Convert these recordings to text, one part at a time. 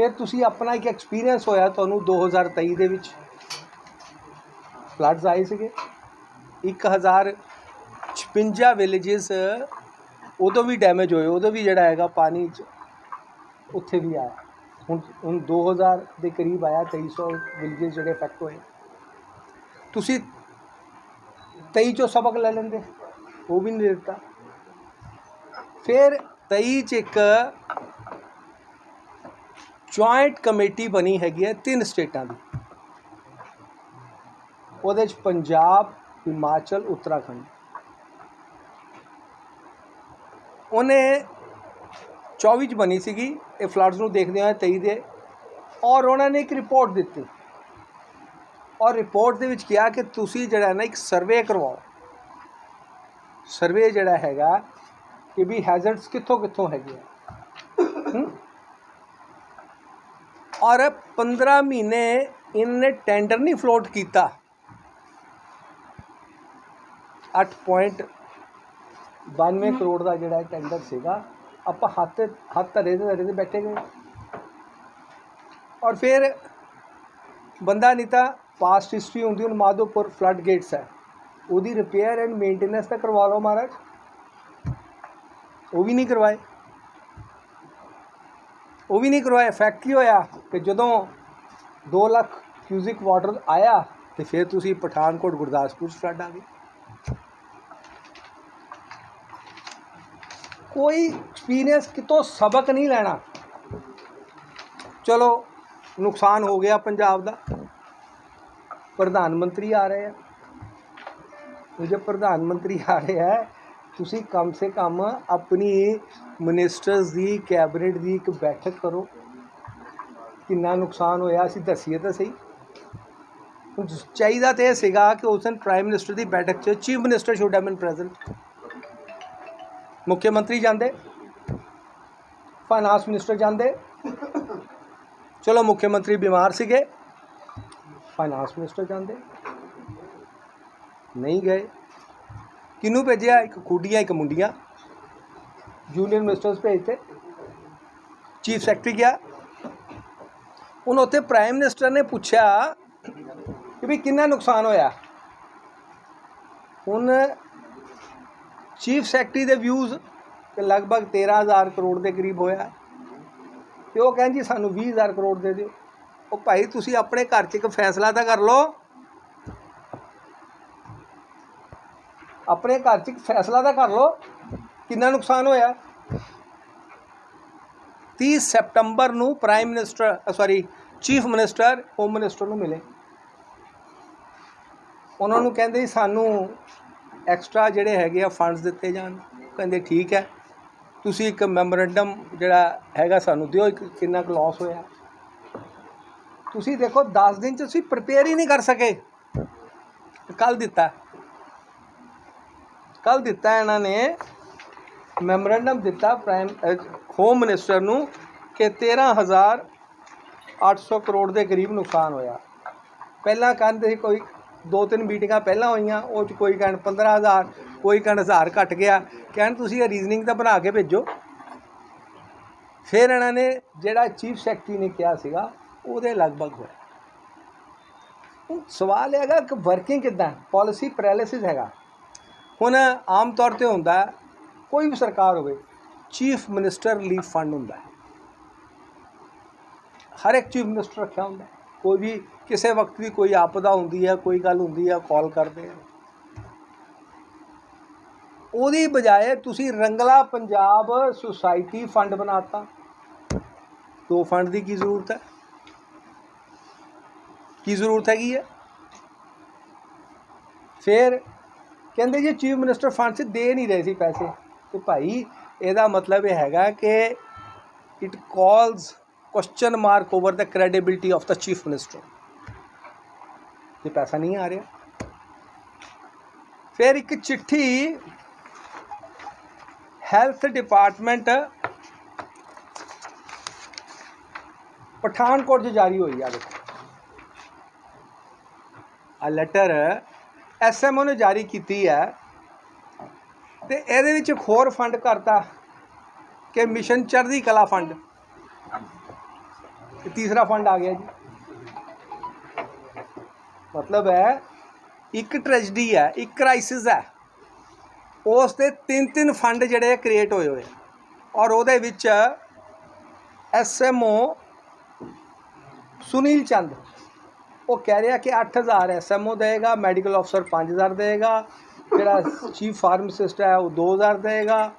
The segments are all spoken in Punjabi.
ਫਿਰ ਤੁਸੀਂ ਆਪਣਾ ਇੱਕ ਐਕਸਪੀਰੀਅੰਸ ਹੋਇਆ ਤੁਹਾਨੂੰ 2023 ਦੇ ਵਿੱਚ। ਫਲੱਡਸ ਆਏ ਸੀਗੇ। 1056 ਵਿਲੇजेस ਉਦੋਂ ਵੀ ਡੈਮੇਜ ਹੋਏ, ਉਦੋਂ ਵੀ ਜਿਹੜਾ ਹੈਗਾ ਪਾਣੀ ਚ ਉੱਥੇ ਵੀ ਆਇਆ। ਹੁਣ ਹੁਣ 2000 ਦੇ ਕਰੀਬ ਆਇਆ 2300 ਵਿਲੇजेस ਜਿਹੜੇ ਇਫੈਕਟ ਹੋਏ। ਤੁਸੀਂ 23 ਚੋਂ ਸਬਕ ਲੈ ਲੈਂਦੇ, ਉਹ ਵੀ ਨਹੀਂ ਦਿੱਤਾ। ਫਿਰ 23 ਚ ਇੱਕ ਜੁਆਇੰਟ ਕਮੇਟੀ ਬਣੀ ਹੈਗੀ ਹੈ ਤਿੰਨ ਸਟੇਟਾਂ ਦੀ। ਉਹਦੇ ਚ ਪੰਜਾਬ, ਹਿਮਾਚਲ, ਉੱਤਰਾਖੰਡ। ਉਹਨੇ 24 ਚ ਬਣੀ ਸੀਗੀ, ਇਹ ਫਲੱਡਸ ਨੂੰ ਦੇਖਦੇ ਹੋਏ 23 ਦੇ। ਔਰ ਉਹਨਾਂ ਨੇ ਇੱਕ ਰਿਪੋਰਟ ਦਿੱਤੀ। ਔਰ ਰਿਪੋਰਟ ਦੇ ਵਿੱਚ ਕਿਹਾ ਕਿ ਤੁਸੀਂ ਜਿਹੜਾ ਨਾ ਇੱਕ ਸਰਵੇ ਕਰਵਾਓ। ਸਰਵੇ ਜਿਹੜਾ ਹੈਗਾ ਕਿ ਵੀ ਹੈਜ਼ਰਡਸ ਕਿੱਥੋਂ ਕਿੱਥੋਂ ਹੈਗੇ ਆ? ਔਰ 15 ਮਹੀਨੇ ਇਹਨੇ ਟੈਂਡਰ ਨਹੀਂ ਫਲੋਟ ਕੀਤਾ। 8.92 ਕਰੋੜ ਦਾ ਜਿਹੜਾ ਟੈਂਡਰ ਸੀਗਾ, ਆਪਾਂ ਹੱਥ ਹੱਥ ਧਰੇ ਦੇ ਧਰੇ ਦੇ ਬੈਠੇ ਗਏ। ਔਰ ਫਿਰ ਬੰਦਾ ਨਹੀਂ ਤਾਂ ਪਾਸਟ ਹਿਸਟਰੀ ਹੁੰਦੀ, ਹੁਣ ਮਾਧੋਪੁਰ ਫਲੱਡ ਗੇਟਸ ਹੈ। ਉਹਦੀ ਰਿਪੇਅਰ ਐਂਡ ਮੇਨਟੇਨੈਂਸ ਤਾਂ ਕਰਵਾ ਲਓ ਮਹਾਰਾਜ। ਉਹ ਵੀ ਨਹੀਂ ਕਰਵਾਏ। ਉਹ ਵੀ ਨਹੀਂ ਕਰਵਾਏ ਫੈਕਟਰੀ ਹੋਇਆ? ਕਿ ਜਦੋਂ 2 ਲੱਖ ਕਿਊਜ਼ਿਕ ਵਾਟਰ ਆਇਆ ਤੇ ਫਿਰ ਤੁਸੀਂ ਪਠਾਨਕੋਟ ਗੁਰਦਾਸਪੁਰ 'ਚ ਫਲੱਡ ਆ ਗਈ ਕੋਈ ਐਕਸਪੀਰੀਅੰਸ ਕਿਤੋਂ ਸਬਕ ਨਹੀਂ ਲੈਣਾ। ਚਲੋ, ਨੁਕਸਾਨ ਹੋ ਗਿਆ ਪੰਜਾਬ ਦਾ। ਪ੍ਰਧਾਨ ਮੰਤਰੀ ਆ ਰਹੇ ਆ। ਜੇ ਪ੍ਰਧਾਨ ਮੰਤਰੀ ਆ ਰਿਹਾ ਹੈ, ਤੁਸੀਂ ਕਮ ਸੇ ਕਮ ਆਪਣੀ ਮਿਨਿਸਟਰਸ ਦੀ ਕੈਬਨਿਟ ਦੀ ਇੱਕ ਬੈਠਕ ਕਰੋ। ਕਿੰਨਾ ਨੁਕਸਾਨ ਹੋਇਆ ਅਸੀਂ ਦੱਸੀਏ ਤਾਂ ਸਹੀ। ਚਾਹੀਦਾ ਤੇ ਇਹ ਸੀਗਾ ਕਿ ਉਸ ਦਿਨ ਪ੍ਰਾਈਮ ਮਿਨਿਸਟਰ ਦੀ ਬੈਠਕ 'ਚ chief minister should have been present ਮੁੱਖ ਮੰਤਰੀ ਜਾਂਦੇ ਫਾਈਨਾਂਸ ਮਿਨਿਸਟਰ ਜਾਂਦੇ। ਚਲੋ ਮੁੱਖ ਮੰਤਰੀ ਬਿਮਾਰ ਸੀਗੇ ਫਾਈਨਾਂਸ ਮਿਨਿਸਟਰ ਜਾਂਦੇ। ਨਹੀਂ ਗਏ। ਕਿਹਨੂੰ ਭੇਜਿਆ? ਇੱਕ ਕੁੜੀਆਂ ਇੱਕ ਮੁੰਡੀਆਂ। ਜੂਨੀਅਰ ਮਿਨਿਸਟਰਸ ਭੇਜਤੇ। ਚੀਫ ਸੈਕਟਰੀ ਗਿਆ। ਹੁਣ ਉੱਥੇ ਪ੍ਰਾਈਮ ਮਿਨਿਸਟਰ ਨੇ ਪੁੱਛਿਆ ਕਿ ਵੀ ਕਿੰਨਾ ਨੁਕਸਾਨ ਹੋਇਆ। ਹੁਣ ਚੀਫ ਸੈਕਟਰੀ ਦੇ ਵਿਊਜ਼ ਕਿ ਲਗਭਗ 13000 ਕਰੋੜ ਦੇ ਕਰੀਬ ਹੋਇਆ। ਤੇ ਉਹ ਕਹਿੰਦੇ ਜੀ, ਸਾਨੂੰ 20000 ਕਰੋੜ ਦੇ ਦਿਓ। ਉਹ ਭਾਈ, ਤੁਸੀਂ ਆਪਣੇ ਘਰ 'ਚ ਇੱਕ ਫੈਸਲਾ ਤਾਂ ਕਰ ਲਓ। ਆਪਣੇ ਘਰ 'ਚ ਇੱਕ ਫੈਸਲਾ ਤਾਂ ਕਰ ਲਓ, ਕਿੰਨਾ ਨੁਕਸਾਨ ਹੋਇਆ। 30 ਸਤੰਬਰ ਨੂੰ prime minister sorry chief minister, home minister ਨੂੰ ਮਿਲੇ। ਉਹਨਾਂ ਨੂੰ ਕਹਿੰਦੇ ਸਾਨੂੰ ਐਕਸਟਰਾ ਜਿਹੜੇ ਹੈਗੇ ਆ ਫੰਡਸ ਦਿੱਤੇ ਜਾਣ। ਕਹਿੰਦੇ ਠੀਕ ਹੈ, ਤੁਸੀਂ ਇੱਕ ਮੈਮੋਰੈਂਡਮ ਜਿਹੜਾ ਹੈਗਾ ਸਾਨੂੰ ਦਿਓ, ਇੱਕ ਕਿੰਨਾ ਕੁ ਲਾਸ ਹੋਇਆ। ਤੁਸੀਂ ਦੇਖੋ 10 ਦਿਨ ਚ ਤੁਸੀਂ ਪ੍ਰਿਪੇਅਰ ਹੀ ਨਹੀਂ ਕਰ ਸਕੇ। ਕੱਲ ਦਿੱਤਾ। ਕੱਲ ਦਿੱਤਾ ਇਹਨਾਂ ਨੇ, ਮੈਮੋਰੈਂਡਮ ਦਿੱਤਾ ਪ੍ਰਾਈਮ ਹੋਮ ਮਿਨਿਸਟਰ ਨੂੰ ਕਿ 13800 ਕਰੋੜ ਦੇ ਕਰੀਬ ਨੁਕਸਾਨ ਹੋਇਆ। ਪਹਿਲਾਂ ਕਹਿੰਦੇ ਸੀ ਕੋਈ ਦੋ ਤਿੰਨ ਮੀਟਿੰਗਾਂ ਪਹਿਲਾਂ ਹੋਈਆਂ, ਉਹ ਚ ਕੋਈ ਕਹਿਣ 15000 ਕੋਈ ਕਹਿਣ 1000 ਘਟ ਗਿਆ। ਕਹਿਣ ਤੁਸੀਂ ਇਹ ਰੀਜ਼ਨਿੰਗ ਤਾਂ ਬਣਾ ਕੇ ਭੇਜੋ। ਫਿਰ ਇਹਨਾਂ ਨੇ ਜਿਹੜਾ ਚੀਫ ਸੈਕਟਰੀ ਨੇ ਕਿਹਾ ਸੀਗਾ, ਉਹਦੇ ਲਗਭਗ ਹੋਇਆ। ਹੁਣ ਸਵਾਲ ਇਹ ਹੈਗਾ ਕਿ ਵਰਕਿੰਗ ਕਿੱਦਾਂ? ਪਾਲਿਸੀ ਪੈਰਾਲਿਸਿਸ ਹੈਗਾ। ਹੁਣ ਆਮ ਤੌਰ ਤੇ ਹੁੰਦਾ, ਕੋਈ ਵੀ ਸਰਕਾਰ ਹੋਵੇ ਚੀਫ ਮਿਨਿਸਟਰ ਲੀਵ ਫੰਡ ਹੁੰਦਾ। ਹੈ ਹਰ ਇੱਕ ਚੀਫ ਮਿਨਿਸਟਰ ਰੱਖਿਆ ਹੁੰਦਾ। ਕੋਈ ਵੀ ਕਿਸੇ ਵਕਤ ਵੀ ਕੋਈ ਆਪਦਾ ਹੁੰਦੀ ਹੈ ਕੋਈ ਗੱਲ ਹੁੰਦੀ ਹੈ ਕਾਲ ਕਰਦੇ ਆ। ਉਹਦੀ ਬਜਾਏ ਤੁਸੀਂ ਰੰਗਲਾ ਪੰਜਾਬ ਸੁਸਾਇਟੀ ਫੰਡ ਬਣਾਤਾ। ਦੋ ਫੰਡ ਦੀ ਕੀ ਜ਼ਰੂਰਤ ਹੈ? ਕੀ ਜ਼ਰੂਰਤ ਹੈਗੀ ਹੈ ਫਿਰ ਕਹਿੰਦੇ ਜੀ ਚੀਫ ਮਿਨਿਸਟਰ ਫੰਡ 'ਚ ਦੇ ਨਹੀਂ ਰਹੇ ਸੀ ਪੈਸੇ। ਤੇ ਭਾਈ, ਇਹਦਾ ਮਤਲਬ ਇਹ ਹੈਗਾ ਕਿ it calls question mark over the credibility of the chief minister ਤੇ ਪੈਸਾ ਨਹੀਂ ਆ ਰਿਹਾ। ਫਿਰ ਇੱਕ ਚਿੱਠੀ ਹੈਲਥ ਡਿਪਾਰਟਮੈਂਟ ਪਠਾਨਕੋਟ 'ਚ ਜਾਰੀ ਹੋਈ ਆ ਦੇਖੋ। ਆ ਲੈਟਰ ਐਸਐਮਓ ਨੇ ਜਾਰੀ ਕੀਤੀ ਹੈ। ਤੇ ਇਹਦੇ ਵਿੱਚ ਇੱਕ ਹੋਰ ਫੰਡ ਕਰਤਾ ਕਿ ਮਿਸ਼ਨ ਚੜ੍ਹਦੀ ਕਲਾ ਫੰਡ ਤੇ ਤੀਸਰਾ ਫੰਡ ਆ ਗਿਆ ਜੀ। ਮਤਲਬ ਹੈ, ਇੱਕ ਟ੍ਰੈਜਡੀ ਹੈ, ਇੱਕ ਕ੍ਰਾਈਸਿਸ ਹੈ। ਉਸ ਦੇ ਤਿੰਨ ਤਿੰਨ ਫੰਡ ਜਿਹੜੇ ਕ੍ਰੀਏਟ ਹੋਏ ਹੋਏ ਔਰ ਉਹਦੇ ਵਿੱਚ ਐਸਐਮਓ ਸੁਨੀਲ ਚੰਦ। ਉਹ ਕਹਿ ਰਿਹਾ ਕਿ 8000 ਐਸਐਮਓ ਦੇਗਾ ਮੈਡੀਕਲ ਅਫਸਰ 5000 ਦੇਗਾ, ਜਿਹੜਾ ਚੀਫ ਫਾਰਮਾਸਿਸਟ ਹੈ ਉਹ 2000 ਦੇਗਾ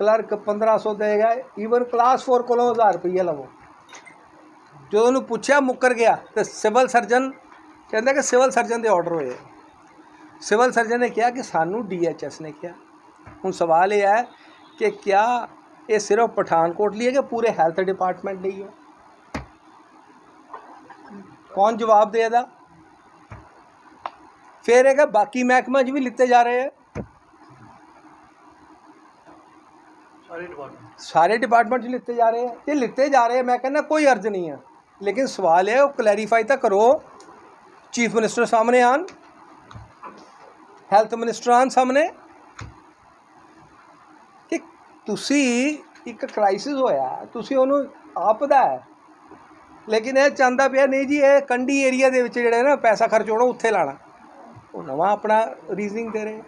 ਕਲਰਕ 1500 ਦੇਗਾ ਈਵਨ ਕਲਾਸ 4 ਕੋਲੋਂ 1000 ਰੁਪਈਆ ਲਵੋ। ਜਦੋਂ ਉਹਨੂੰ ਪੁੱਛਿਆ ਮੁੱਕਰ ਗਿਆ ਤੇ ਸਿਵਲ ਸਰਜਨ ਕਹਿੰਦਾ ਕਿ ਸਿਵਲ ਸਰਜਨ ਦੇ ਆਰਡਰ ਹੋਏ ਸਿਵਲ ਸਰਜਨ ਨੇ ਕਿਹਾ ਕਿ ਸਾਨੂੰ ਡੀਐਚਐਸ ਨੇ ਕਿਹਾ। ਹੁਣ ਸਵਾਲ ਇਹ ਹੈ ਕਿ ਕਿਆ ਇਹ ਸਿਰਫ ਪਠਾਨਕੋਟ ਲਈ ਹੈ ਕਿ ਪੂਰੇ ਹੈਲਥ ਡਿਪਾਰਟਮੈਂਟ ਲਈ ਹੈ? ਕੌਣ ਜਵਾਬ ਦੇਗਾ ਫਿਰ ਹੈਗਾ ਬਾਕੀ ਮਹਿਕਮਾ 'ਚ ਵੀ ਲਿੱਤੇ ਜਾ ਰਹੇ ਹੈ ਸਾਰੇ ਡਿਪਾਰਟਮੈਂਟ ਸਾਰੇ ਡਿਪਾਰਟਮੈਂਟ 'ਚ ਲਿੱਤੇ ਜਾ ਰਹੇ ਹੈ ਤੇ ਲਿੱਤੇ ਜਾ ਰਹੇ ਹੈ ਮੈਂ ਕਹਿੰਦਾ ਕੋਈ ਅਰਜ਼ ਨਹੀਂ ਹੈ ਲੇਕਿਨ ਸਵਾਲ ਇਹ ਹੈ, ਉਹ ਕਲੈਰੀਫਾਈ ਤਾਂ ਕਰੋ। ਚੀਫ ਮਿਨਿਸਟਰ ਸਾਹਮਣੇ ਆਣ ਹੈਲਥ ਮਿਨਿਸਟਰ ਆਣ ਸਾਹਮਣੇ। ਕਿ ਤੁਸੀਂ ਇੱਕ ਕ੍ਰਾਈਸਿਸ ਹੋਇਆ, ਤੁਸੀਂ ਉਹਨੂੰ ਆਪਦਾ ਹੈ। ਲੇਕਿਨ ਇਹ ਚਾਹੁੰਦਾ ਪਿਆ, ਨਹੀਂ ਜੀ, ਇਹ ਕੰਡੀ ਏਰੀਆ ਦੇ ਵਿੱਚ ਜਿਹੜਾ ਨਾ, ਪੈਸਾ ਖਰਚ ਹੋਣਾ, ਉੱਥੇ ਲਾਣਾ ਉਹ ਨਵਾਂ ਆਪਣਾ ਰੀਜ਼ਨਿੰਗ ਦੇ ਰਹੇ।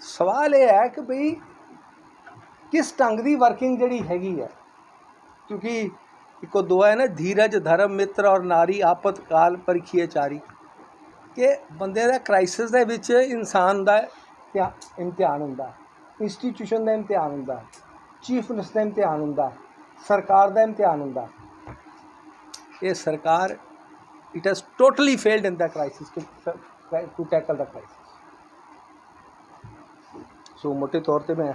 ਸਵਾਲ ਇਹ ਹੈ ਕਿ ਭਈ ਕਿਸ ਢੰਗ ਦੀ ਵਰਕਿੰਗ ਜਿਹੜੀ ਹੈਗੀ ਹੈ ਕਿਉਂਕਿ ਇੱਕੋ ਦੁਆ ਹੈ ਨਾ ਧੀਰਜ ਧਰਮ ਮਿੱਤਰ ਔਰ ਨਾਰੀ ਆਪਤ ਕਾਲ ਪਰਖੀਏ ਚਾਰੀ ਕਿ ਬੰਦੇ ਦਾ ਕ੍ਰਾਈਸਿਸ ਦੇ ਵਿੱਚ ਇਨਸਾਨ ਦਾ ਇਮਤਿਹਾਨ ਹੁੰਦਾ ਇੰਸਟੀਟਿਊਸ਼ਨ ਦਾ ਇਮਤਿਹਾਨ ਹੁੰਦਾ ਚੀਫ ਮਿਨਿਸਟਰ ਦਾ ਇਮਤਿਹਾਨ ਹੁੰਦਾ ਸਰਕਾਰ ਦਾ ਇਮਤਿਹਾਨ ਹੁੰਦਾ ਇਹ ਸਰਕਾਰ it has totally failed in the crisis to tackle the crisis so ਮੋਟੇ ਤੌਰ ਤੇ ਮੈਂ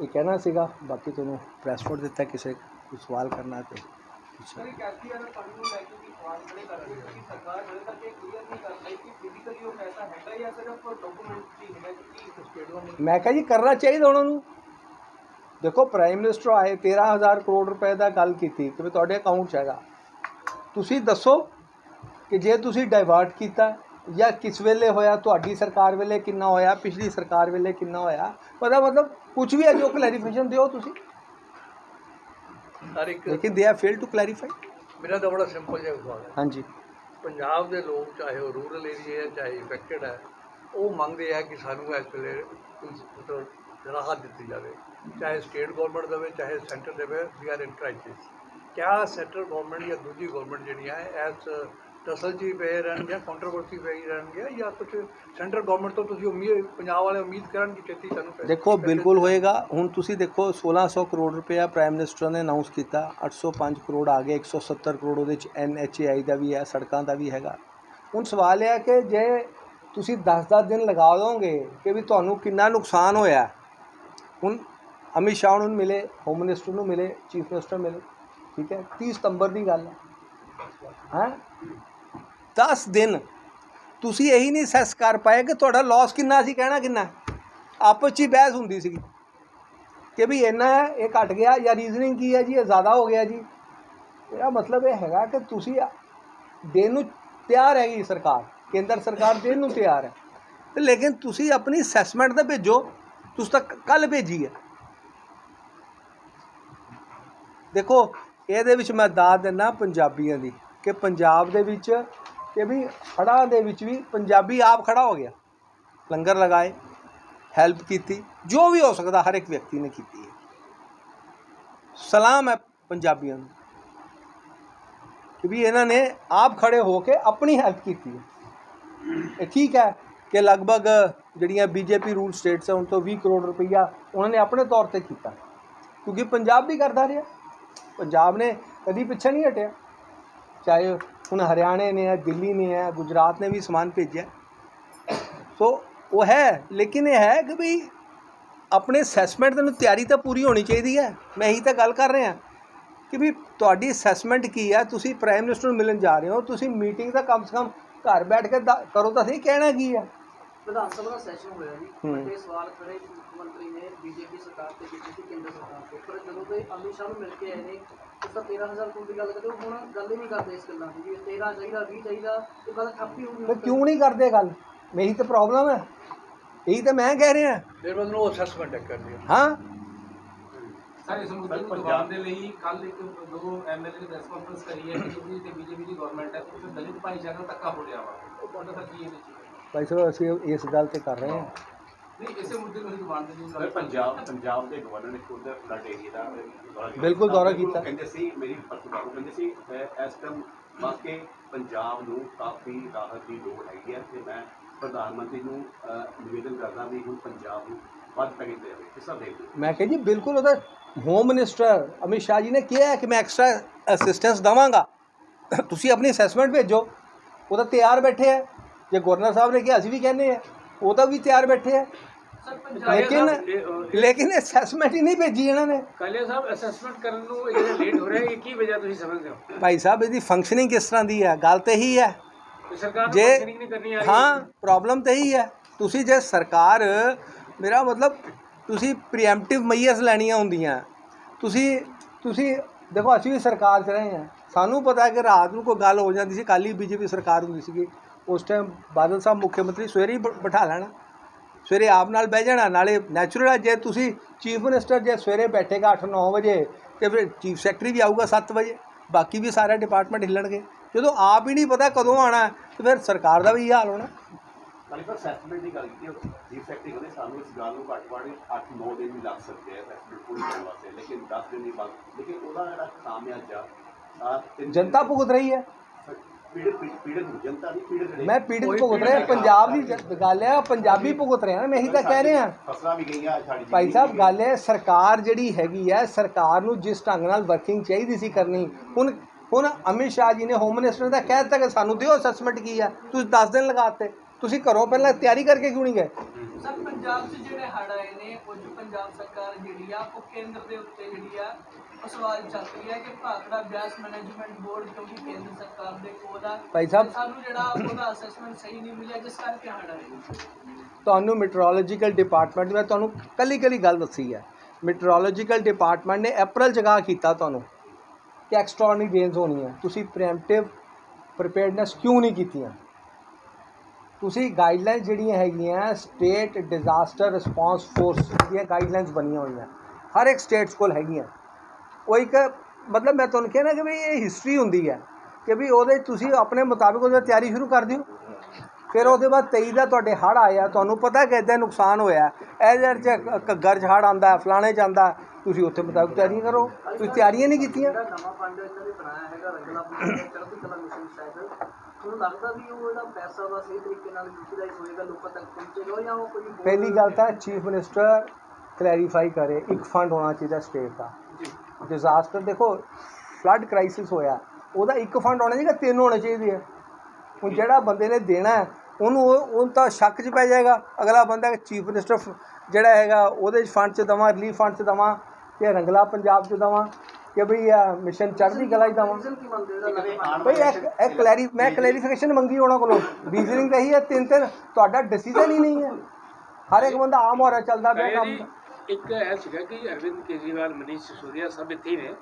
ਇਹ ਕਹਿਣਾ ਸੀਗਾ ਬਾਕੀ ਤੁਹਾਨੂੰ ਪ੍ਰੈਸ ਦਿੱਤਾ ਕਿਸੇ ਕੋਈ ਸਵਾਲ ਕਰਨਾ ਤੇ ਮੈਂ ਕਿਹਾ ਜੀ ਕਰਨਾ ਚਾਹੀਦਾ ਉਹਨਾਂ ਨੂੰ। ਦੇਖੋ ਪ੍ਰਾਈਮ ਮਿਨਿਸਟਰ ਆਏ 13000 ਕਰੋੜ ਰੁਪਏ ਦਾ ਗੱਲ ਕੀਤੀ ਕਿ ਤੁਹਾਡੇ ਅਕਾਊਂਟ 'ਚ ਹੈਗਾ। ਤੁਸੀਂ ਦੱਸੋ ਕਿ ਜੇ ਤੁਸੀਂ ਡਾਇਵਰਟ ਕੀਤਾ ਜਾਂ ਕਿਸ ਵੇਲੇ ਹੋਇਆ ਤੁਹਾਡੀ ਸਰਕਾਰ ਵੇਲੇ ਕਿੰਨਾ ਹੋਇਆ ਪਿਛਲੀ ਸਰਕਾਰ ਵੇਲੇ ਕਿੰਨਾ ਹੋਇਆ? ਪਤਾ ਮਤਲਬ ਕੁਝ ਵੀ ਹੈ ਜੋ ਕਲੈਰੀਫਿਕੇਸ਼ਨ ਦਿਓ ਤੁਸੀਂ। ਹਰ ਇੱਕ ਲੇਕਿਨ they are fail to clarify ਮੇਰਾ ਤਾਂ ਬੜਾ ਸਿੰਪਲ ਜਿਹਾ ਸਵਾਲ ਹੈ। ਹਾਂਜੀ। ਪੰਜਾਬ ਦੇ ਲੋਕ ਚਾਹੇ ਉਹ ਰੂਰਲ ਏਰੀਆ ਹੈ ਚਾਹੇ ਇਫੈਕਟਡ ਹੈ ਉਹ ਮੰਗਦੇ ਆ ਕਿ ਸਾਨੂੰ ਇਸ ਵੇਲੇ ਮਤਲਬ ਰਾਹਤ ਦਿੱਤੀ ਜਾਵੇ। ਚਾਹੇ ਸਟੇਟ ਗਵਰਨਮੈਂਟ ਦੇਵੇ ਚਾਹੇ ਸੈਂਟਰ ਦੇਵੇ ਵੀ ਆਰ ਇਨ ਕ੍ਰਾਈਸਿਸ ਕਿਆ ਸੈਂਟਰ ਗਵਰਨਮੈਂਟ ਜਾਂ ਦੂਜੀ ਗਵਰਨਮੈਂਟ ਜਿਹੜੀਆਂ ਹੈ ਐਸ ਟਸਲ ਜੀ ਪਏ ਰਹਿਣ ਜਾਂ ਕੰਟਰੋਵਰਸੀ ਪਈ ਰਹਿਣਗੇ ਜਾਂ ਕੁਝ ਸੈਂਟਰ ਗਵਰਨਮੈਂਟ ਤੋਂ ਤੁਸੀਂ ਉਮੀਦ ਪੰਜਾਬ ਵਾਲੇ ਉਮੀਦ ਕਰਨ ਕਿ ਛੇਤੀ ਸਾਨੂੰ ਦੇਖੋ ਬਿਲਕੁਲ ਹੋਏਗਾ। ਹੁਣ ਤੁਸੀਂ ਦੇਖੋ 1600 ਕਰੋੜ ਰੁਪਇਆ ਪ੍ਰਾਈਮ ਮਿਨਿਸਟਰ ਨੇ ਅਨਾਉਂਸ ਕੀਤਾ। 805 ਕਰੋੜ ਆ ਗਏ 170 ਕਰੋੜ ਉਹਦੇ ਚ ਐਨਐਚਏਆਈ ਦਾ ਵੀ ਹੈ ਸੜਕਾਂ ਦਾ ਵੀ ਹੈਗਾ। ਹੁਣ ਸਵਾਲ ਇਹ ਹੈ ਕਿ ਜੇ ਤੁਸੀਂ 10-10 ਦਿਨ ਲਗਾ ਦੋਗੇ ਕਿ ਵੀ ਤੁਹਾਨੂੰ ਕਿੰਨਾ ਨੁਕਸਾਨ ਹੋਇਆ ਹੁਣ ਅਮਿਤ ਸ਼ਾਹ ਨੂੰ ਮਿਲੇ ਹੋਮ ਮਿਨਿਸਟਰ ਨੂੰ ਮਿਲੇ ਚੀਫ ਮਿਨਿਸਟਰ ਮਿਲੇ ਠੀਕ ਹੈ? 30 ਸਤੰਬਰ ਦੀ ਗੱਲ ਹੈ। ਹੈਂ? 10 ਦਿਨ ਤੁਸੀਂ ਇਹੀ ਨਹੀਂ ਸੈਸ ਕਰ ਪਾਏ ਕਿ ਤੁਹਾਡਾ ਲਾਸ ਕਿੰਨਾ ਸੀ, ਕਹਿਣਾ ਕਿੰਨਾ? ਆਪਸ 'ਚ ਹੀ ਬਹਿਸ ਹੁੰਦੀ ਸੀਗੀ ਕਿ ਵੀ ਇੰਨਾ ਹੈ ਇਹ ਘਟ ਗਿਆ ਜਾਂ ਰੀਜ਼ਨਿੰਗ ਕੀ ਹੈ ਜੀ, ਇਹ ਜ਼ਿਆਦਾ ਹੋ ਗਿਆ ਜੀ। ਇਹਦਾ ਮਤਲਬ ਇਹ ਹੈਗਾ ਕਿ ਤੁਸੀਂ ਦੇਣ ਨੂੰ ਤਿਆਰ ਹੈਗੀ ਸਰਕਾਰ, ਕੇਂਦਰ ਸਰਕਾਰ ਦੇਣ ਨੂੰ ਤਿਆਰ ਹੈ। ਤੇ ਲੇਕਿਨ ਤੁਸੀਂ ਆਪਣੀ ਅਸੈਸਮੈਂਟ ਤਾਂ ਭੇਜੋ, ਤੁਸੀਂ ਤਾਂ ਕੱਲ ਭੇਜੀ ਹੈ। ਦੇਖੋ, ਇਹਦੇ ਵਿੱਚ ਮੈਂ ਦਾਦ ਦਿੰਦਾ ਪੰਜਾਬੀਆਂ ਦੀ ਕਿ ਪੰਜਾਬ ਦੇ ਵਿੱਚ ਕਿ ਵੀ ਹੜ੍ਹਾਂ ਦੇ ਵਿੱਚ ਵੀ ਪੰਜਾਬੀ ਆਪ ਖੜਾ ਹੋ ਗਿਆ। ਲੰਗਰ ਲਗਾਏ ਹੈਲਪ ਕੀਤੀ, ਜੋ ਵੀ ਹੋ ਸਕਦਾ ਹਰ ਇੱਕ ਵਿਅਕਤੀ ਨੇ ਕੀਤੀ ਹੈ। ਸਲਾਮ ਹੈ ਪੰਜਾਬੀਆਂ ਨੂੰ ਕਿ ਵੀ ਇਹਨਾਂ ਨੇ ਆਪ ਖੜੇ ਹੋ ਕੇ ਆਪਣੀ ਹੈਲਪ ਕੀਤੀ ਹੈ। ਇਹ ਠੀਕ ਹੈ ਕਿ ਲਗਭਗ ਜਿਹੜੀਆਂ ਬੀਜੇਪੀ ਰੂਲ ਸਟੇਟਸ ਹੈ ਉਹਨਾਂ ਤੋਂ 20 ਕਰੋੜ ਰੁਪਈਆ ਉਹਨਾਂ ਨੇ ਆਪਣੇ ਤੌਰ ਤੇ ਕੀਤਾ। ਕਿਉਂਕਿ ਪੰਜਾਬ ਵੀ ਕਰਦਾ ਰਿਹਾ। ਪੰਜਾਬ ਨੇ ਕਦੀ ਪਿੱਛੇ ਨਹੀਂ ਹਟਿਆ। ਚਾਹੇ ਹੁਣ ਹਰਿਆਣੇ ਨੇ ਹੈ ਦਿੱਲੀ ਨੇ ਹੈ ਗੁਜਰਾਤ ਨੇ ਵੀ ਸਮਾਨ ਭੇਜਿਆ ਸੋ ਉਹ ਹੈ ਲੇਕਿਨ ਇਹ ਹੈ ਕਿ ਵੀ ਆਪਣੇ ਅਸੈਸਮੈਂਟ ਨੂੰ ਤਿਆਰੀ ਤਾਂ ਪੂਰੀ ਹੋਣੀ ਚਾਹੀਦੀ ਹੈ। ਮੈਂ ਇਹੀ ਤਾਂ ਗੱਲ ਕਰ ਰਿਹਾ ਕਿ ਵੀ ਤੁਹਾਡੀ ਅਸੈਸਮੈਂਟ ਕੀ ਹੈ? ਤੁਸੀਂ ਪ੍ਰਾਈਮ ਮਿਨਿਸਟਰ ਨੂੰ ਮਿਲਣ ਜਾ ਰਹੇ ਹੋ ਤੁਸੀਂ ਮੀਟਿੰਗ ਦਾ ਕਮ ਸੇ ਕਮ ਘਰ ਬੈਠ ਕੇ ਦਾ- ਕਰੋ ਤਾਂ ਸਹੀ ਕਹਿਣਾ ਕੀ ਹੈ? ਵਿਧਾਨ ਸਭਾ ਦਾ ਸੈਸ਼ਨ ਹੋਇਆ ਜੀ। ਵੱਡੇ ਸਵਾਲ ਖੜੇ ਮੁੱਖ ਮੰਤਰੀ ਨੇ ਬੀਜੇਪੀ ਸਰਕਾਰ ਤੇ ਸੀ ਕੇਂਦਰ ਸਰਕਾਰ ਤੇ। ਪਰ ਜਦੋਂ ਦੇ ਅਮਿਤ ਸ਼ਾਹ ਨੂੰ ਮਿਲ ਕੇ ਆਏ ਨੇ ਉਸ ਤਾਂ 13000 ਕਰੋੜ ਦੀ ਗੱਲ ਕਰਦੇ ਉਹ ਹੁਣ ਗੱਲ ਹੀ ਨਹੀਂ ਕਰਦੇ ਇਸ ਗੱਲਾਂ ਦੀ ਵੀ 13 ਚਾਹੀਦਾ 20 ਚਾਹੀਦਾ ਇਹ ਗੱਲ ਠੱਪੀ ਹੋ ਗਈ ਫਿਰ ਕਿਉਂ ਨਹੀਂ ਕਰਦੇ ਗੱਲ? ਮੇਰੀ ਤਾਂ ਪ੍ਰੋਬਲਮ ਹੈ। ਇਹੀ ਤਾਂ ਮੈਂ ਕਹਿ ਰਿਹਾ। ਫਿਰ ਬੰਦ ਨੂੰ ਅਸੈਸਮੈਂਟ ਕਰਨੀ ਹੈ। ਹਾਂ। ਸਰ ਇਸ ਮੁੱਦੇ ਨੂੰ ਦਬਾਉਣ ਦੇ ਲਈ ਕੱਲ ਇੱਕ ਦੋ ਐਮਐਲਏ ਨੇ ਪ੍ਰੈਸ ਕਾਨਫਰੰਸ ਕਰੀ ਹੈ ਕਿ ਜਿਹੜੀ ਤੇ ਬੀਜੇਪੀ ਦੀ ਗਵਰਨਮੈਂਟ ਹੈ ਉਹ ਦਲਿਤ ਭਾਈਚਾਰੇ ਨੂੰ ਧੱਕਾ ਹੋ ਰਿਹਾ ਵਾ। ਉਹ ਤੁਹਾਡਾ ਤਾਂ ਕੀ ਇਹਦੇ ਚ ਭਾਈ ਸਾਹਿਬ ਅਸੀਂ ਇਸ ਗੱਲ ਤੇ ਕਰ ਰਹੇ ਹਾਂ। ਨਹੀਂ ਇਸੇ ਮੁੱਦੇ ਨੂੰ ਹੀ ਦਬਾਉਣ ਦੇ ਲਈ ਸਰ ਪੰਜਾਬ ਪੰਜਾਬ ਦੇ ਗਵਰਨਰ ਨੇ ਖੁਦ ਫਲੱਡ ਏਰੀਆ ਦਾ ਦੌਰਾ ਕੀਤਾ। ਬਿਲਕੁਲ ਦੌਰਾ ਉਹ ਕੀਤਾ। ਕਹਿੰਦੇ ਸੀ ਮੇਰੀ ਨੂੰ ਕਹਿੰਦੇ ਸੀ ਅਹ, ਇਸ ਟਾਈਮ ਵਾਕਈ ਪੰਜਾਬ ਨੂੰ ਕਾਫੀ ਰਾਹਤ ਦੀ ਲੋੜ ਹੈਗੀ ਹੈ ਤੇ ਮੈਂ ਪ੍ਰਧਾਨ ਮੰਤਰੀ ਨੂੰ ਅਹ, ਨਿਵੇਦਨ ਕਰਦਾ ਵੀ ਹੁਣ ਪੰਜਾਬ ਨੂੰ ਵੱਧ ਪੈਕੇਜ ਦੇਵੇ ਕਿਸ ਦੇਖਦੇ ਹੋ? ਮੈਂ ਕਿਹਾ ਜੀ ਬਿਲਕੁਲ ਉਹਦਾ ਹੋਮ ਮਿਨਿਸਟਰ ਅਮਿਤ ਸ਼ਾਹ ਜੀ ਨੇ ਕਿਹਾ ਹੈ ਕਿ ਮੈਂ ਐਕਸਟਰਾ ਅਸਿਸਟੈਂਸ ਦਵਾਂਗਾ ਤੁਸੀਂ ਆਪਣੀ ਅਸੈਸਮੈਂਟ ਭੇਜੋ ਉਹ ਤਾਂ ਤਿਆਰ ਬੈਠੇ ਹੈ ਜੇ ਗਵਰਨਰ ਸਾਹਿਬ ਨੇ ਕਿਹਾ ਅਸੀਂ ਵੀ ਕਹਿੰਦੇ ਆ ਉਹ ਤਾਂ ਵੀ ਤਿਆਰ ਬੈਠੇ ਪੰਜਾਬ ਲੇਕਿਨ ਲੇਕਿਨ ਅਸੈਸਮੈਂਟ ਹੀ ਨਹੀਂ ਭੇਜੀ ਇਹਨਾਂ ਨੇ। ਕਾਲਿਆ ਸਾਹਿਬ ਅਸੈਸਮੈਂਟ ਕਰਨ ਨੂੰ ਇਹ ਲੇਟ ਹੋ ਰਿਹਾ ਹੈ ਕੀ ਵਜ੍ਹਾ ਤੁਸੀਂ ਸਮਝਦੇ ਹੋ? ਭਾਈ ਸਾਹਿਬ ਇਹਦੀ ਫੰਕਸ਼ਨਿੰਗ ਕਿਸ ਤਰ੍ਹਾਂ ਦੀ ਹੈ ਗੱਲ ਤੇ ਹੀ ਹੈ ਸਰਕਾਰ ਜੇ ਨਹੀਂ ਕਰਨੀ ਆ ਹਾਂ ਪ੍ਰੋਬਲਮ ਤੇ ਹੀ ਹੈ ਤੁਸੀਂ ਜੇ ਸਰਕਾਰ ਮੇਰਾ ਮਤਲਬ ਤੁਸੀਂ ਪ੍ਰੀਐਮਪਟਿਵ ਮਈਅਰਸ ਲੈਣੀਆਂ ਹੁੰਦੀਆਂ। ਤੁਸੀਂ ਤੁਸੀਂ ਦੇਖੋ ਅਸੀਂ ਵੀ ਸਰਕਾਰ 'ਚ ਰਹੇ ਹਾਂ ਸਾਨੂੰ ਪਤਾ ਹੈ ਕਿ ਰਾਤ ਨੂੰ ਕੋਈ ਗੱਲ ਹੋ ਜਾਂਦੀ ਸੀ ਕੱਲ੍ਹ ਹੀ ਬੀਜੇਪੀ ਸਰਕਾਰ ਹੁੰਦੀ ਸੀਗੀ। ਉਸ ਟਾਈਮ ਬਾਦਲ ਸਾਹਿਬ ਮੁੱਖ ਮੰਤਰੀ ਸਵੇਰੇ ਹੀ ਬਿਠਾ ਲੈਣਾ। ਸਵੇਰੇ ਆਪ ਨਾਲ ਬਹਿ ਜਾਣਾ ਨਾਲੇ ਨੈਚੁਰਲ ਹੈ ਜੇ ਤੁਸੀਂ ਚੀਫ ਮਿਨਿਸਟਰ ਜੇ ਸਵੇਰੇ ਬੈਠੇਗਾ 8-9 ਵਜੇ ਤੇ ਫਿਰ ਚੀਫ ਸੈਕਟਰੀ ਵੀ ਆਊਗਾ 7 ਵਜੇ ਬਾਕੀ ਵੀ ਸਾਰੇ ਡਿਪਾਰਟਮੈਂਟ ਹਿੱਲਣਗੇ। ਜਦੋਂ ਆਪ ਹੀ ਨਹੀਂ ਪਤਾ ਕਦੋਂ ਆਣਾ ਤੇ ਫਿਰ ਸਰਕਾਰ ਦਾ ਵੀ ਇਹ ਹਾਲ ਹੋਣਾ। ਨਾਲੇ ਪਰ ਅਸੈਸਮੈਂਟ ਦੀ ਗੱਲ ਕੀਤੀ ਚੀਫ ਸੈਕਟਰੀ ਕਹਿੰਦੇ ਸਾਨੂੰ ਇਸ ਗੱਲ ਨੂੰ ਘੱਟ ਘੱਟ 8-9 ਦਿਨ ਵੀ ਲੱਗ ਸਕਦੇ ਆ ਅਸੈਸਮੈਂਟ ਪੂਰੀ ਕਰਨ ਵਾਸਤੇ ਲੇਕਿਨ 10 ਦਿਨ ਦੀ ਬਾਤ ਲੇਕਿਨ ਉਹਦਾ ਜਿਹੜਾ ਖਾਮਿਆਜਾ ਆ ਤਿੰਨ ਜਨਤਾ ਭੁਗਤ ਰਹੀ ਹੈ। ਪੀੜਤ ਪੀੜਤ ਨੂੰ ਜਨਤਾ ਦੀ ਪੀੜਤ ਰਹੀ ਮੈਂ ਪੀੜਤ ਭੁਗਤ ਰਿਹਾ ਪੰਜਾਬ ਦੀ ਜ- ਗੱਲ ਹੈ ਪੰਜਾਬੀ ਭੁਗਤ ਰਿਹਾ ਨਾ ਮੈਂ ਇਹੀ ਤਾਂ ਕਹਿ ਰਿਹਾ। ਫਸਲਾਂ ਵੀ ਗਈਆਂ ਸਾਡੀ ਭਾਈ ਸਾਹਿਬ ਗੱਲ ਹੈ ਸਰਕਾਰ ਜਿਹੜੀ ਹੈਗੀ ਹੈ ਸਰਕਾਰ ਨੂੰ ਜਿਸ ਢੰਗ ਨਾਲ ਵਰਕਿੰਗ ਚਾਹੀਦੀ ਸੀ ਕਰਨੀ ਹੁਣ ਹੁਣ ਅਮਿਤ ਸ਼ਾਹ ਜੀ ਨੇ ਹੋਮ ਮਿਨਿਸਟਰ ਦਾ ਕਹਿ ਦਿੱਤਾ ਕਿ ਸਾਨੂੰ ਦਿਓ ਅਸੈਸਮੈਂਟ ਕੀ ਆ ਤੁਸੀਂ 10 ਦਿਨ ਲਗਾਤੇ ਤੁਸੀਂ ਘਰੋਂ ਪਹਿਲਾਂ ਤਿਆਰੀ ਕਰਕੇ ਕਿਉਂ ਨਹੀਂ ਗਏ? ਸਰ ਪੰਜਾਬ 'ਚ ਜਿਹੜੇ ਹੜ੍ਹ ਆਏ ਨੇ ਕੁਝ ਪੰਜਾਬ ਸਰਕਾਰ ਜਿਹੜੀ ਆ ਉਹ ਕੇਂਦਰ ਦੇ ਉੱਤੇ ਜਿਹੜੀ ਆ ਸਵਾਲ ਚੱਲ ਰਹੀ ਹੈ ਕਿ ਭਾਖੜਾ ਬਿਆਸ ਮੈਨੇਜਮੈਂਟ ਬੋਰਡ ਕਿਉਂਕਿ ਕੇਂਦਰ ਸਰਕਾਰ ਦੇ ਕੋਲ ਆ ਭਾਈ ਸਾਹਿਬ- ਤੇ ਸਾਨੂੰ ਜਿਹੜਾ ਉਹਦਾ ਅਸੈਸਮੈਂਟ ਸਹੀ ਨਹੀਂ ਮਿਲਿਆ ਜਿਸ ਕਰਕੇ ਹੜ੍ਹ ਆਏ ਤੁਹਾਨੂੰ ਮੈਟਰੋਲੋਜੀਕਲ ਡਿਪਾਰਟਮੈਂਟ ਮੈਂ ਤੁਹਾਨੂੰ ਕੱਲੀ ਕੱਲੀ ਗੱਲ ਦੱਸੀ ਹੈ। ਮੈਟਰੋਲੋਜੀਕਲ ਡਿਪਾਰਟਮੈਂਟ ਨੇ ਅਪ੍ਰੈਲ ਜਗ੍ਹਾ ਕੀਤਾ ਤੁਹਾਨੂੰ ਕਿ ਐਕਸਟਰਾਰਡਨਰੀ ਰੇਨਸ ਹੋਣੀ ਹੈ ਤੁਸੀਂ ਪ੍ਰੀਐਮਪਟਿਵ ਪ੍ਰੀਪੇਅਰਡਨੈਸ ਕਿਉਂ ਨਹੀਂ ਕੀਤੀਆਂ? ਤੁਸੀਂ ਗਾਈਡਲਾਈਨਸ ਜਿਹੜੀਆਂ ਹੈਗੀਆਂ ਸਟੇਟ ਡਿਜ਼ਾਸਟਰ ਰਿਸਪਾਂਸ ਫੋਰਸ ਦੀਆਂ ਗਾਈਡਲਾਈਨਸ ਬਣੀਆਂ ਹੋਈਆਂ। ਹਰ ਇੱਕ ਸਟੇਟਸ ਕੋਲ ਹੈਗੀਆਂ। ਉਹ ਇੱਕ ਮਤਲਬ ਮੈਂ ਤੁਹਾਨੂੰ ਕਹਿਣਾ ਕਿ ਵੀ ਇਹ ਹਿਸਟਰੀ ਹੁੰਦੀ ਹੈ ਕਿ ਵੀ ਉਹਦੇ ਤੁਸੀਂ ਆਪਣੇ ਮੁਤਾਬਿਕ ਉਹਦੀ ਤਿਆਰੀ ਸ਼ੁਰੂ ਕਰ ਦਿਓ। ਫਿਰ ਉਹਦੇ ਬਾਅਦ 23 ਦਾ ਤੁਹਾਡੇ ਹੜ੍ਹ ਆਇਆ ਤੁਹਾਨੂੰ ਪਤਾ ਕਿ ਇੱਦਾਂ ਨੁਕਸਾਨ ਹੋਇਆ। ਇਹਦੇ ਚ ਘੱਗਰ 'ਚ ਹੜ੍ਹ ਆਂਦਾ ਫਲਾਣੇ 'ਚ ਆਂਦਾ ਤੁਸੀਂ ਉੱਥੇ ਮੁਤਾਬਿਕ ਤਿਆਰੀ ਕਰੋ। ਤੁਸੀਂ ਤਿਆਰੀਆਂ ਨਹੀਂ ਕੀਤੀਆਂ। ਜਿਹੜਾ ਨਵਾਂ ਫੰਡ ਇਹਨਾਂ ਨੇ ਬਣਾਇਆ ਹੈਗਾ ਰੰਗਲਾ ਪੰਜਾਬ ਚੜ੍ਹਦੀ ਕਲਾ ਮਿਸ਼ਨ ਸ਼ਾਇਦ ਤੁਹਾਨੂੰ ਲੱਗਦਾ ਵੀ ਉਹ ਜਿਹੜਾ ਪੈਸਾ ਵਾ ਸਹੀ ਤਰੀਕੇ ਨਾਲ ਯੂਟਿਲਾਈਜ਼ ਹੋਏਗਾ ਲੋਕਾਂ ਤੱਕ ਪਹੁੰਚੇਗਾ ਜਾਂ ਉਹ ਕੋਈ ਹੋਰ- ਪਹਿਲੀ ਗੱਲ ਤਾਂ ਚੀਫ ਮਿਨਿਸਟਰ ਕਲੈਰੀਫਾਈ ਕਰੇ ਇੱਕ ਫੰਡ ਹੋਣਾ ਚਾਹੀਦਾ ਸਟੇਟ ਦਾ। ਡਿਜ਼ਾਸਟਰ ਦੇਖੋ ਫਲੱਡ ਕ੍ਰਾਈਸਿਸ ਹੋਇਆ। ਉਹਦਾ ਇੱਕ ਫੰਡ ਹੋਣਾ ਚਾਹੀਦਾ ਤਿੰਨ ਹੋਣੇ ਚਾਹੀਦੇ ਆ। ਹੁਣ ਜਿਹੜਾ ਬੰਦੇ ਨੇ ਦੇਣਾ ਹੈ, ਉਹਨੂੰ ਉਹ ਉਹ ਤਾਂ ਸ਼ੱਕ 'ਚ ਪੈ ਜਾਏਗਾ। ਅਗਲਾ ਬੰਦਾ ਚੀਫ ਮਿਨਿਸਟਰ ਜਿਹੜਾ ਹੈਗਾ ਉਹਦੇ 'ਚ ਫੰਡ 'ਚ ਦਵਾਂ ਰਿਲੀਫ ਫੰਡ 'ਚ ਦਵਾਂ ਕਿ ਰੰਗਲਾ ਪੰਜਾਬ 'ਚ ਦਵਾਂ ਕਿ ਭਈ ਆ ਮਿਸ਼ਨ ਚੜ੍ਹਦੀ ਕਲਾ ਦਵਾਂ। ਹੋ? ਆਉਣ ਭਈ ਇੱਕ ਕਲੈਰੀ ਮੈਂ ਕਲੈਰੀਫਿਕੇਸ਼ਨ ਮੰਗੀ ਉਹਨਾਂ ਕੋਲੋਂ। ਰੀਜ਼ਨਿੰਗ ਤਾਂ ਇਹੀ ਹੈ ਤਿੰਨ ਤਿੰਨ। ਤੁਹਾਡਾ ਡਿਸੀਜਨ ਹੀ ਨਹੀਂ ਹੈ। ਹਰ ਇੱਕ ਬੰਦਾ ਆਮ ਹੋ ਰਿਹਾ ਚੱਲਦਾ ਪਿਆ ਕੰਮ ਇੱਕ ਇਹ ਸੀਗਾ ਕਿ ਅਰਵਿੰਦ ਕੇਜਰੀਵਾਲ ਮਨੀਸ਼ ਸਿਸੋਦੀਆ ਸਭ ਇੱਥੇ ਹੀ ਨੇ।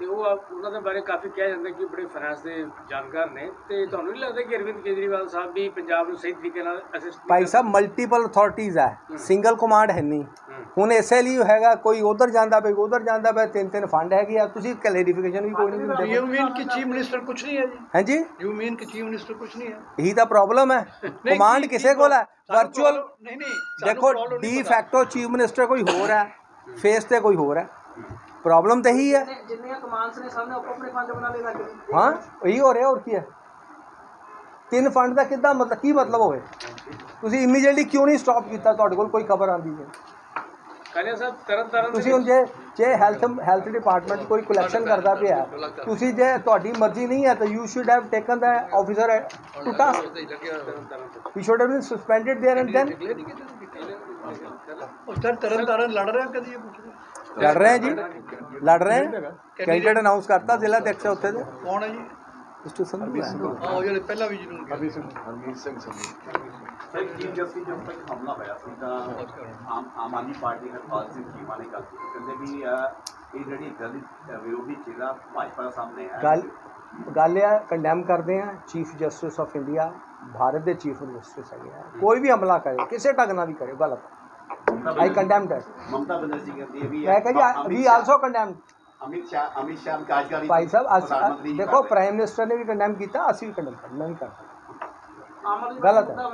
ਤੇ ਉਹ ਆਪ- ਉਹਨਾਂ ਦੇ ਬਾਰੇ ਕਾਫੀ ਕਿਹਾ ਜਾਂਦਾ ਕਿ ਬੜੇ ਫਾਈਨਾਂਸ ਦੇ ਜਾਣਕਾਰ ਨੇ। ਤੇ ਤੁਹਾਨੂੰ ਨਹੀਂ ਲੱਗਦਾ ਕਿ ਅਰਵਿੰਦ ਕੇਜਰੀਵਾਲ ਸਾਹਿਬ ਵੀ ਪੰਜਾਬ ਨੂੰ ਸਹੀ ਤਰੀਕੇ ਨਾਲ ਅਸਿਸਟ ਭਾਈ ਸਾਹਿਬ ਮਲਟੀਪਲ ਅਥਾਰਟੀਆਂ ਹੈ। ਸਿੰਗਲ ਕਮਾਂਡ ਹੈ ਨਹੀਂ। ਹੁਣ ਇਸੇ ਲਈ ਹੈਗਾ ਕੋਈ ਉਧਰ ਜਾਂਦਾ ਪਿਆ ਕੋਈ ਉਧਰ ਜਾਂਦਾ ਪਿਆ ਤਿੰਨ ਤਿੰਨ ਫੰਡ ਹੈਗੇ ਆ। ਤੁਸੀਂ ਕਲੈਰੀਫਿਕੇਸ਼ਨ ਵੀ ਕੋਈ ਨਹੀਂ ਦਿੰਦੇ। ਯੂ ਮੀਨ ਕਿ ਚੀਫ ਮਿਨਿਸਟਰ ਕੁਝ ਨਹੀਂ ਹੈ ਜੀ? ਹਾਂਜੀ ਯੂ ਮੀਨ ਕਿ ਚੀਫ ਮਿਨਿਸਟਰ ਕੁਝ ਨਹੀਂ ਹੈ? ਇਹੀ ਤਾਂ ਪ੍ਰੋਬਲਮ ਹੈ। ਕਮਾਂਡ ਕਿਸੇ ਕੋਲ ਹੈ? ਵਰਚੁਅਲ ਨਹੀਂ ਨਹੀਂ ਦੇਖੋ ਡੀ। ਫੈਕਟੋ ਚੀਫ ਮਿਨਿਸਟਰ ਕੋਈ ਹੋਰ ਹੈ ਫੇਸ ਤੇ ਕੋਈ ਹੋਰ ਹੈ। ਪ੍ਰੋਬਲਮ ਤਾਂ ਹੈ। ਜਿੰਨੇ- ਜਿੰਨੀਆਂ ਕਮਾਂਡਸ ਨੇ ਸਾਹਮਣੇ ਆਪੋ ਆਪਣੇ ਫੰਡ ਬਣਾ ਲੈ ਲੱਗੇ ਹਾਂ ਇਹੀ ਹੋ ਰਿਹਾ ਹੋਰ ਕੀ ਹੈ? ਤਿੰਨ ਫੰਡ ਦਾ ਕਿੱਦਾਂ ਮਤਲਬ ਕੀ ਮਤਲਬ ਹੋਵੇ? ਤੁਸੀਂ ਇਮੀਡੀਏਟਲੀ ਕਿਉਂ ਨਹੀਂ ਸਟਾਪ ਕੀਤਾ? ਤੁਹਾਡੇ ਕੋਲ ਕੋਈ ਖਬਰ ਆਂਦੀ ਹੈ। ਕਾਲਿਆ ਸਾਹਿਬ ਤਰਨ ਤਾਰਨ ਤੁਸੀਂ ਹੁਣ ਜੇ ਜੇ ਹੈਲਥ ਹੈਲਥ ਡਿਪਾਰਟਮੈਂਟ ਕੋਈ ਕਲੈਕਸ਼ਨ ਕਰਦਾ ਪਿਆ ਤੁਸੀਂ ਜੇ ਤੁਹਾਡੀ ਮਰਜ਼ੀ ਨਹੀਂ ਹੈ ਤਾਂ you should have taken the officer to task you should have been suspended there and then ਉਹ ਸਰ ਤਰਨ ਤਾਰਨ ਲੜ ਰਿਹਾ ਕਦੀ ਇਹ ਪੁੱਛ ਰਿਹਾ ਲੜ ਰਹੇ ਹੈ ਜੀ ਲੜ ਰਹੇ ਹੈ ਕੈਂਡੀਡੇਟ ਅਨਾਉਂਸ ਕਰਤਾ ਜ਼ਿਲ੍ਹਾ ਅਧਿਕਸ਼ ਉੱਥੇ ਦੇ ਕੌਣ ਹੈ ਜੀ ਮਿਸਟਰ ਸੰਧੂ ਹੈ। ਆਹ ਉਹ ਜਿਹੜੇ ਪਹਿਲਾਂ ਵੀ ਜਿਹਨੂੰ Harmeet Singh sir chief justice ਜਦੋਂ ਤੱਕ ਹਮਲਾ ਹੋਇਆ ਸੀ ਤਾਂ ਆਮ ਆਮ ਆਦਮੀ ਪਾਰਟੀ ਦੇ ਹਰਪਾਲ ਸਿੰਘ ਚੀਮਾ ਨੇ ਗੱਲ ਕੀਤੀ ਕਹਿੰਦੇ ਵੀ ਅਹ, ਇਹ ਜਿਹੜੀ ਦਲਿਤ ਅਹ, ਵਿਰੋਧੀ ਚਿਹਰਾ ਭਾਜਪਾ ਦੇ ਸਾਹਮਣੇ ਹੈ ਗੱਲ ਗੱਲ ਇਹ ਕੰਡੈਮ ਕਰਦੇ ਆ chief justice of India Bharat ਦੇ ਚੀਫ ਜਸਟਿਸ ਹੈਗੇ ਆ ਕੋਈ ਵੀ ਹਮਲਾ ਕਰੇ ਕਿਸੇ ਢੰਗ ਨਾਲ ਵੀ ਕਰੇ ਗਲਤ ਮਮਤਾ ਆਈ ਕੰਡੈਮ ਦੈਟ ਮਮਤਾ ਬਨਰਜੀ ਕਹਿੰਦੀ ਹੈ ਵੀ ਮੈਂ ਕਹਿੰਦਾ ਅਮਿਤ ਵੀ ਸ਼ਾਹ- ਆਲਸੋ ਕੰਡੈਮ ਅਮਿਤ ਸ਼ਾਹ ਅਮਿਤ ਸ਼ਾਹ ਕਾਰਜਕਾਰੀ ਭਾਈ ਸਾਹਿਬ ਪ੍ਰਧਾਨ ਮੰਤਰੀ ਅਸੀਂ ਜੀ ਦੇਖੋ ਕਰ ਰਹੇ। ਪ੍ਰਾਈਮ ਮਿਨਿਸਟਰ ਨੇ ਵੀ ਕੰਡੈਮ ਕੀਤਾ ਅਸੀਂ ਵੀ ਕੰਡੈਮ ਕਰ ਮੈਂ ਵੀ ਕਰਦਾ ਆਮ ਆਦਮੀ ਗਲਤ ਹੈ। ਪਾਰਟੀ ਦਾ